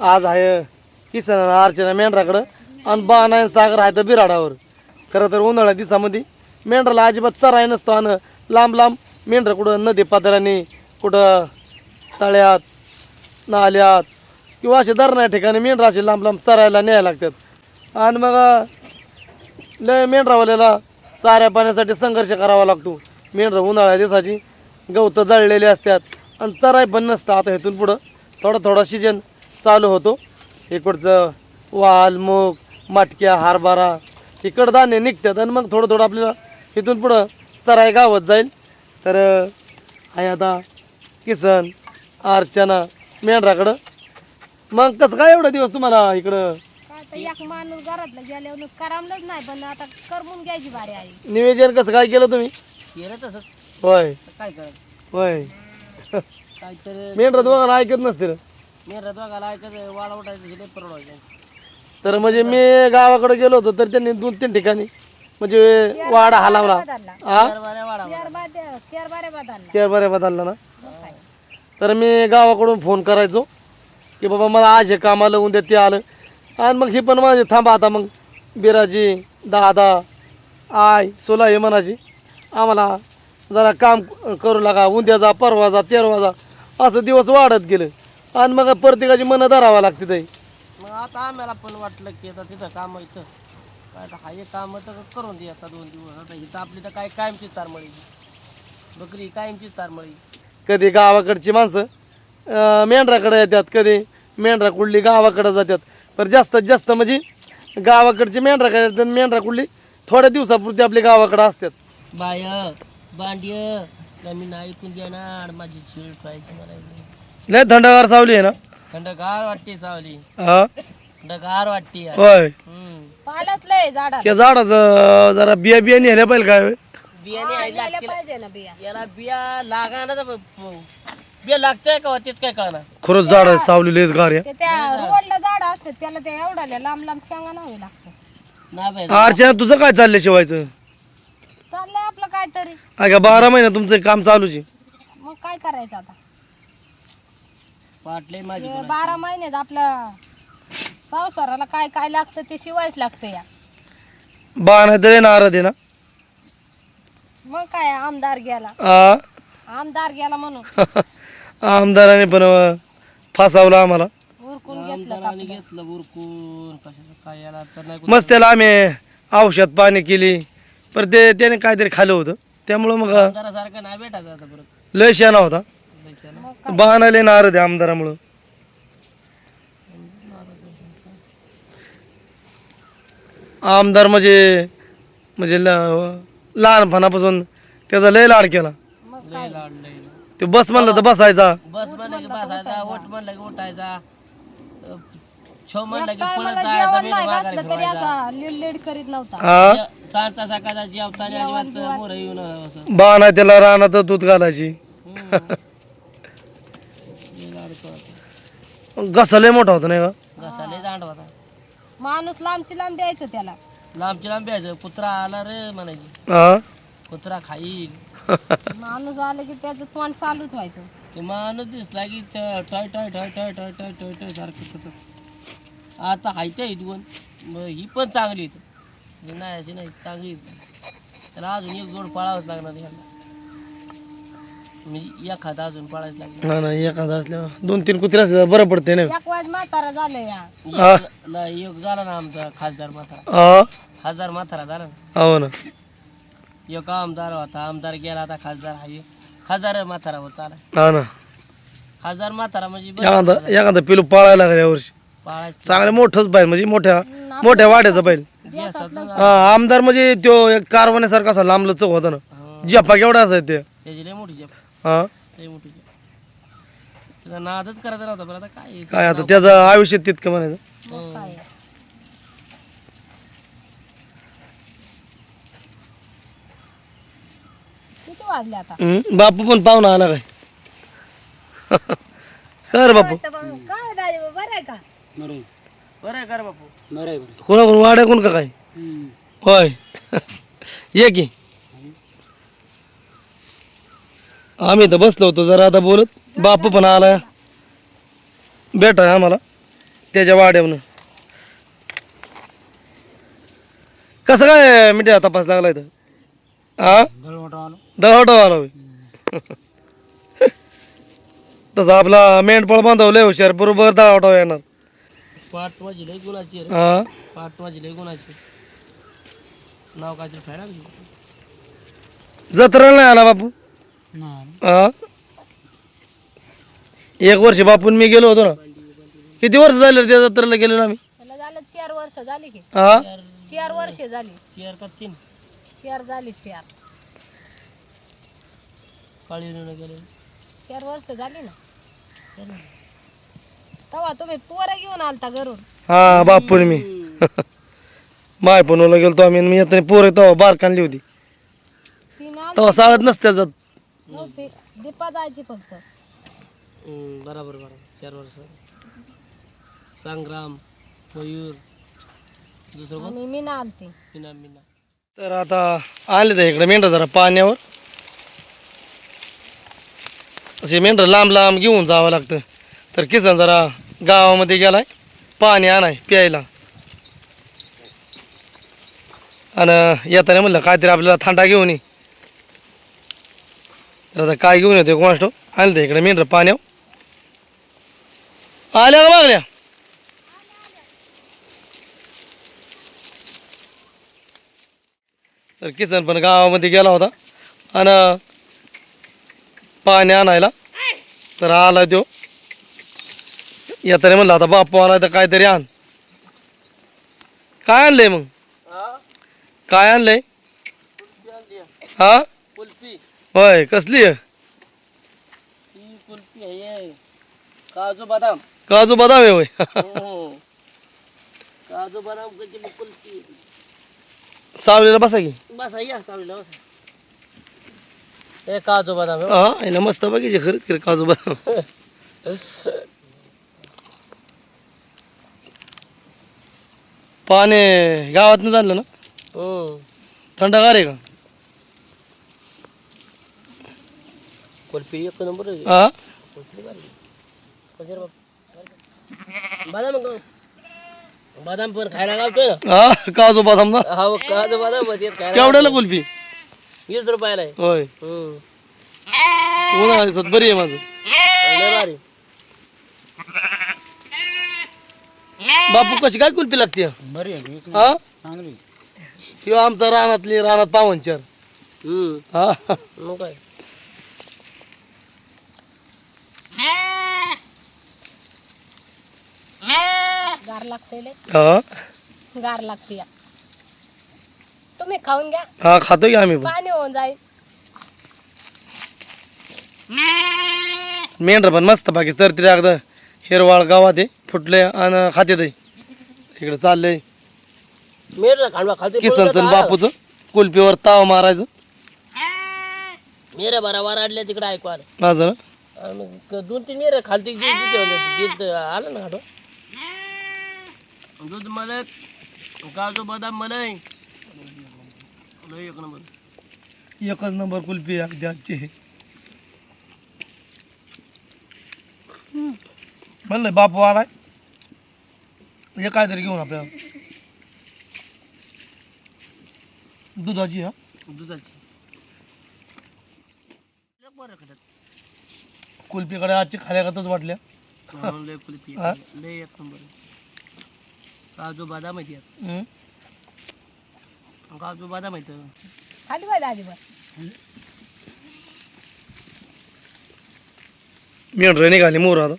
आज आहे किसन अर्चना मेंढराकडं आणि बाण आहे सागर आहे तर बिराडावर. खरं तर उन्हाळ्या दिवसामध्ये मेंढराला अजिबात चराय नसतो आणि लांब लांब मेंढरं कुठं नदी पात्राने कुठं तळ्यात नाल्यात किंवा असे धरणा ठिकाणी मेंढरा असे लांब लांब चरायला न्याय लागतात. आणि मग लय मेंढरावाल्याला चाऱ्या पाण्यासाठी संघर्ष करावा लागतो. मेंढरं उन्हाळ्या दिवसाची गवतं जळलेली असतात आणि चराय पण नसतं. आता इथून पुढं थोडं थोडा सीजन चालू होतो. इकडचं वाल मूग मटक्या हरभरा इकडं धान्य निघतात आणि मग थोडं थोडं आपल्याला इथून पुढं चराय गावत जाईल. तर आहे आता किसन अर्चना मेंढराकडं. मग कसं काय एवढा दिवस तुम्हाला इकडं? काय तर एक माणूस घरातलं गेल्यावर करामलंच नाही पण आता करमून घ्यायची बारी आहे. नियोजन कसं काय केलं तुम्ही? केलं तसंच. होय. काय करत होय. काय तर मेंढरा तुम्हाला ऐकत नसतील. मेरा दोघाला ऐकायचं वाडा उठायचं हे लय परवडायचं तर म्हणजे मी गावाकडे गेलो होतो तर त्यांनी दोन तीन ठिकाणी म्हणजे वाडा हलावला बदलला हा? बाऱ्या वाडा बारे बदलला. चेअर बऱ्या बदलला ना? मग काय? तर मी गावाकडून फोन करायचो की बाबा मला आज हे काम आलं उद्या ते आलं. आणि मग ही पण माझे थांबा आता मग. बिराजी दादा आय सोला हे म्हणाची आम्हाला जरा काम करू लागा उद्या जा परवा जा तेरवा जा. असं दिवस वाढत गेलं. आणि मग प्रत्येकाची मनं धरावं लागते ते मग आता आम्हाला पण वाटलं की आता तिथं काम इथं. काय आता हा एक काम तर करून दे आता दोन दिवस. आता इथं आपली तर काय कायमची तारमळी. बकरी कायमची तारमळी. कधी गावाकडची माणसं अं, मेंढराकडे येतात कधी मेंढरा कुठली गावाकडे जातात. पण जास्तीत जास्त म्हणजे गावाकडची मेंढराकडे येतात आणि मेंढरा कुठली थोड्या दिवसापुरती आपली गावाकडे असतात. बाय बांडिय मी नाही ऐकून देणार माझी शिळ खायची मला लय थंडगार सावली आहे ना? थंडगार वाटते सावली. हा? थंडगार वाटते यार. होय. हम्म. पालच लय झाडात. त्या झाडाचं जरा बिया बिया नेल्या पाहिजे काय होय? बियाणे आहे यायला लागतील. पाहिजे ना बिया. याला बिया लागा ना तर प- बिया लागतंय का तेच काय कळणार. खरंच झाड आहे सावली लयच गार आहे. ते त्या रोडला झाड असतात त्याला ते एवढ्या लांब लांब शेंगा न्हावे लागतात ना बाई. अर्चना तुझं काय चाललंय शिवायचं? चाललंय आपलं काहीतरी. अगं बारा महिने तुमचं काम चालूच आहे. मग काय करायचं आता? पाटले माझी हे बारा महिन्यात आपलं संसाराला काय काय लागतं ते शिवायच लागतं या. बा नाही तर नारद आहे ना? मग काय आमदार गेला. आ? आमदार गेला म्हणून. आमदाराने पण अं, फसावलं आम्हाला. उरकून घेतलं आमदाराने घेतलं उरकून. कशाचं काय याला तर नाही मस्त त्याला आम्ही औषध पाणी केली. पण ते त्याने काहीतरी खाल्लं होतं. त्यामुळं मग अं, आमदारासारखं नाही भेटायचं आता परत. लय शाना होता. काय? बाणाले नारद आहे आमदारामुळं. आमदार म्हणजे म्हणजे ल- लहानपणापासून त्याचा लय लाड केला. मग लय लाड लय लाड. ते बस म्हणलं तर बसायचा. बस म्हणलं की बसायचा ओट म्हणलं की उठायचा. अ, छो म्हणलं की पळत जायचा माघारी तरी फिरवायचा. असा लीड लीड करीत नव्हता. हा? जे- सांजचा सकाळचा जेवताना अजिबात मोरं येऊन असं बाणा त्याला रानात दूध घालायची. हम्म. लय लाड करतो. घसा लय मोठा होता नाही का? घसा लय दांड होता. माणूस लांबची लांब यायचं त्याला. लांबची लांब यायचं कुत्रा आला रे म्हणायची. हा? कुत्रा खाईल. माणूस आलं की त्याचं तोंड चालूच व्हायचं. ते माणूस दिसला की toy toy toy toy toy toy toy toy toy सारखं आता हायत्या ही दोन. मग ही पण चांगली आहेत ही नाही अशी नाही चांगली आहेत. त्याला अजून एक जोड पाळावंच लागणार ह्याला. म्हणजे एखादा अजून पाळायच नाही नाही एखादा असल्यावर. दोन तीन कुत्रे असल्या बरं पडते ना. एक वाज म्हातारा झालं या. हा. एक झाला ना आमचा खासदार म्हातारा. हा. खासदार म्हातारा झाला ना. हो ना. एक आमदार होता आमदार गेला आता खासदार आहे खासदार म्हातारा होता. हा ना. खासदार म्हातारा म्हणजे बरं एखादा एखादा पिलू पाळायला लागला यावर्षी पाळायचं चांगलं मोठंच पाहिजे म्हणजे मोठ्या मोठ्या वाड्याचं पाहिजे जे असत ना हा आमदार म्हणजे तो एक कारवाण्यासारखा असा लांब लचक होता ना. हं. जप्पा केवढा असायचा ते. त्याची लय मोठी जेप हा? त्याचा नादच करायचा नव्हता पण आता काय आहे? काय आता त्याचं आयुष्य तितकं म्हणायचं. मग काय किती वाजले आता? हम्म, बापू पण पाहुणा आला काय? कर बापू. काय दाजी बरं आहे का? बरं आहे कर बापू. कोणाकडून वाड्या कोण का काय? होय. ये की. आम्ही तर बसलो होतो जरा आता बोलत. बापू पण आलाय. भेटाय आम्हाला. त्याच्या वाड्यावनं कसं काय मिठ्या तपास लागला इथं? हा दळवटा आला होय तसं आपला मेंढपाळ बांधवलंय हुशार. बरोबर दळवटा येणार. पाठ माझी लय गुणाची आहे रे. हा पाठ माझी लय गुणाची नाव काहीतरी फायदा जत्रेला नाही आला बापू. हा एक वर्ष बापून मी गेलो होतो ना. किती वर्ष झाले रे त्या जत्रेला गेलो ना आम्ही? त्याला झालं चार वर्ष झाली की. हा? चार वर्ष झाली. चेअर का तीन? चार झाली चार. काळी गेले. चार वर्ष झाली ना. तेव्हा तुम्ही पोरं घेऊन आलता घरून. हा बापून मी. माय पण गेलो आम्ही मी येताना पोर तेव्हा बार काढली होती. तीन आल तेव्हा साळत नसत्या जात. नव्हती दीपा जायची फक्त. हम्म, बराबर बराबर. चार वर्ष. संग्राम मयूर दुसरं कोण? आणि मी ना आलती. मीना मीना. तर आता आले तर इकडे मेंढर जरा पाण्यावर. असे मेंढर लांब लांब घेऊन जावं लागतं. तर किसन जरा गावामध्ये गेलाय. पाणी आणाय प्यायला. आणि येताना म्हणलं काहीतरी आपल्याला थंडा घेऊन ये. तर आता काय घेऊन येते कोणाष्ट आलं तर इकडे मेंढर पाण्यावर. आल्या का मागल्या तर किसन पण गावामध्ये गेला होता. आणि पाणी आणायला तर आला तो येताना म्हणलं आता बापू आला तर काहीतरी आण. काय आणलंय मग? काय आणलंय? हा? होय कसली आहे? ही कुल्फी आहे काजू बदाम. काजू बदाम आहे होय. हम्म. काजू बदाम कधी मग कुल्फी सावलीला बसा की. बसा या सावलीला बसा. हे काजू बदाम हा आहे ना मस्त बघायचे खरंच खरं काजू बदाम. पाणी गावातनं आणलं ना? हम्म. थंडगार आहे का? कुल्फी एक नंबर आहे. हा कुल्फी भारी. कशी रे बाप? बदाम ग- बदाम पण खायला गावतोय ना हा काजू बदाम ना हा काजू बदाम होते खायला केवढ्याला कुल्फी वीस रुपयाला आहे होय हम्म. उन्हाळ्यात दिवसात बरी आहे माझं लय भारी बापू कशी काय कुल्फी लागते बरी हा चांगली किंवा आमचा रानातली रानात पावनचार हम्म हा मग काय गार लागते लय. हा? गार लागते या. तुम्ही खाऊन घ्या. हा खातो की आम्ही पण. पाणी होऊन जाईल. मेंढर पण मस्त बाकी तर तरी अगदी हिरवाळ गावात आहे फुटले आणि खाते ते इकडे चाललंय. मेर खांडवा खाते किसनचं बापूचं कुल्फीवर ताव मारायचं. मेरे बरा वाराडल्या तिकडे ऐकू आलं. माझं ना. आणि क- दोन तीन मेरे खालती आलं ना दूध मलाई काजू बदाम मलाई. लय एक नंबर. एकच नंबर कुल्फी अगदी आजची. म्हणलं बापू आलाय. हे काहीतरी घेऊन आपल्याला. दुधाची हा? दुधाची. बरं. कुल्फीकडे आजची खाल्यागतच वाटल्या. लय कुल्फी. हा? लय एक नंबर. काजू बदाम आहे त्यात. हम्म. काजू बदाम आहे खाली पाहिजे अजिबात मेंढर निघाली मोर आता.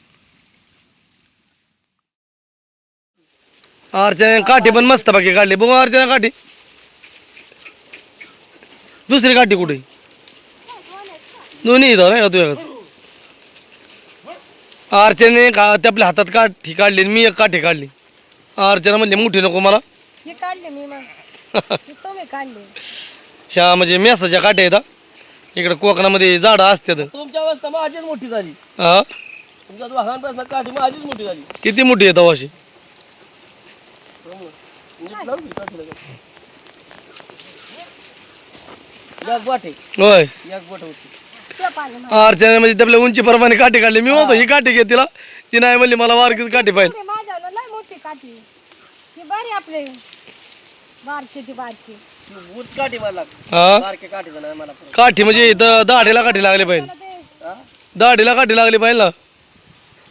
अर्चना काठी पण मस्त बाकी काढली. बघू अर्चना काठी. दुसरी काठी कुठे? दोन्ही इथं नाही का तुझ्याकडे? अर्चने का ते आपल्या हातात काठी काढली आणि मी एक काठी काढली. अर्चना म्हणली मोठी नको मला. हे काढले मी मग. हे तुम्ही काढले. ह्या म्हणजे मेसाच्या काठ्या आहेत हा. इकडे कोकणामध्ये झाडं असतात तुमच्या अवस्था माझीच मोठी झाली. हा? तुमच्या वाहनांपासून काठी माझीच मोठी झाली. किती मोठी आहे तवाशी नीट लावून घे काठीला काय. एक बोट आहे. होय. एक बोट होती. ते पाहिजे अर्चना म्हणजे आपल्या उंची प्रमाणे काठी काढली. मी म्हणतो ही. काठी घे तिला. ती नाही म्हणली मला वारकीच काठी पाहिजे. काठी ती बरी आपले ती काठी मला. हा? बारके काठीचं नाही मला परत. काठी म्हणजे इथं दाढीला काठी लागली पाहिजे. ते हा? दाढीला काठी लागली पाहिजे ना.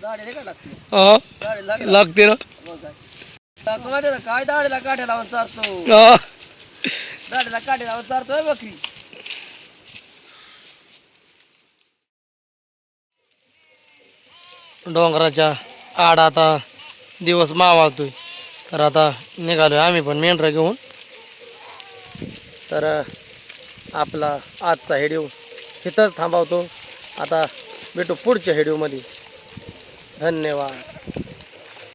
दाढी नाही का लागते? हा? दाढी लागेल. लागते ना. मग काय? टाकू माहिती ना, काय दाढीला काठ्या लावून चारतो? हा. दाढीला काठी लावून चारतोय बकरी. डोंगराच्या आड आता दिवस मावाळतोय तर आता निघालोय आम्ही पण मेंढरा घेऊन. तर आपला आजचा हेडिओ इथंच थांबवतो. आता भेटू पुढच्या हेडिओमध्ये. धन्यवाद.